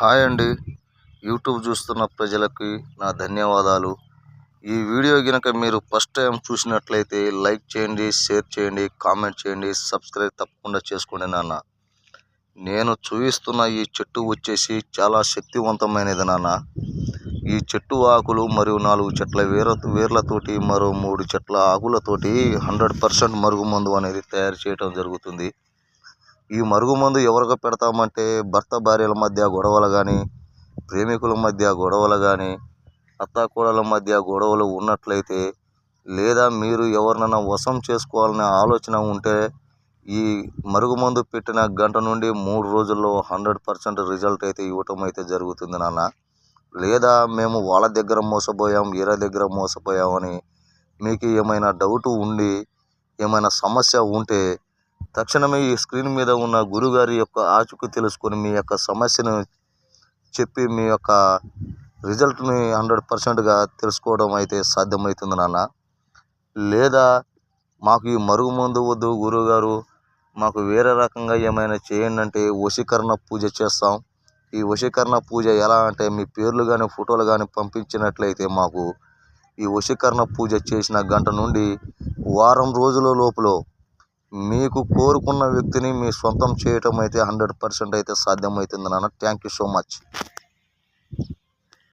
Hi అండి. YouTube చూస్తున్న ప్రజలకి నా ధన్యవాదాలు. ఈ వీడియో కనుక మీరు ఫస్ట్ టైం చూసినట్లయితే లైక్ చేయండి షేర్ చేయండి కామెంట్ చేయండి సబ్స్క్రైబ్ తప్పకుండా చేసుకోండి నాన్న. నేను చూపిస్తున్న ఈ చెట్టు వచ్చేసి చాలా శక్తివంతమైనది నాన్న. ఈ చెట్టు ఆకులు మరియు నాలుగు చెట్ల వేర వేర్లతోటి మరో మూడు చెట్ల ఆకులతోటి హండ్రెడ్ పర్సెంట్ మరుగుమందు అనేది తయారు చేయడం జరుగుతుంది. ఈ మరుగుమందు ఎవరికి పెడతామంటే భర్త భార్యల మధ్య గొడవలు కానీ ప్రేమికుల మధ్య గొడవలు కానీ అత్తాకోడల మధ్య గొడవలు ఉన్నట్లయితే లేదా మీరు ఎవరినైనా వశం చేసుకోవాలనే ఆలోచన ఉంటే ఈ మరుగుమందు పెట్టిన గంట నుండి మూడు రోజుల్లో హండ్రెడ్ పర్సెంట్ రిజల్ట్ అయితే ఇవ్వటం అయితే జరుగుతుంది నాన్న. లేదా మేము వాళ్ళ దగ్గర మోసపోయాం వీళ్ళ దగ్గర మోసపోయామని మీకు ఏమైనా డౌట్ ఉండి ఏమైనా సమస్య ఉంటే తక్షణమే ఈ స్క్రీన్ మీద ఉన్న గురుగారి యొక్క ఆచుకు తెలుసుకొని మీ యొక్క సమస్యను చెప్పి మీ యొక్క రిజల్ట్ని హండ్రెడ్ పర్సెంట్గా తెలుసుకోవడం అయితే సాధ్యమవుతుంది నాన్న. లేదా మాకు ఈ మరుగు మందు వద్దు గురువుగారు మాకు వేరే రకంగా ఏమైనా చేయండి అంటే వశీకరణ పూజ చేస్తాం. ఈ వశీకరణ పూజ ఎలా అంటే మీ పేర్లు కానీ ఫోటోలు కానీ పంపించినట్లయితే మాకు ఈ వశీకరణ పూజ చేసిన గంట నుండి వారం రోజుల లోపల మీకు కోరుకున్న వ్యక్తిని మీ సొంతం చేయటం అయితే హండ్రెడ్ పర్సెంట్ అయితే సాధ్యమవుతుంది నాన్న థ్యాంక్ యూ సో మచ్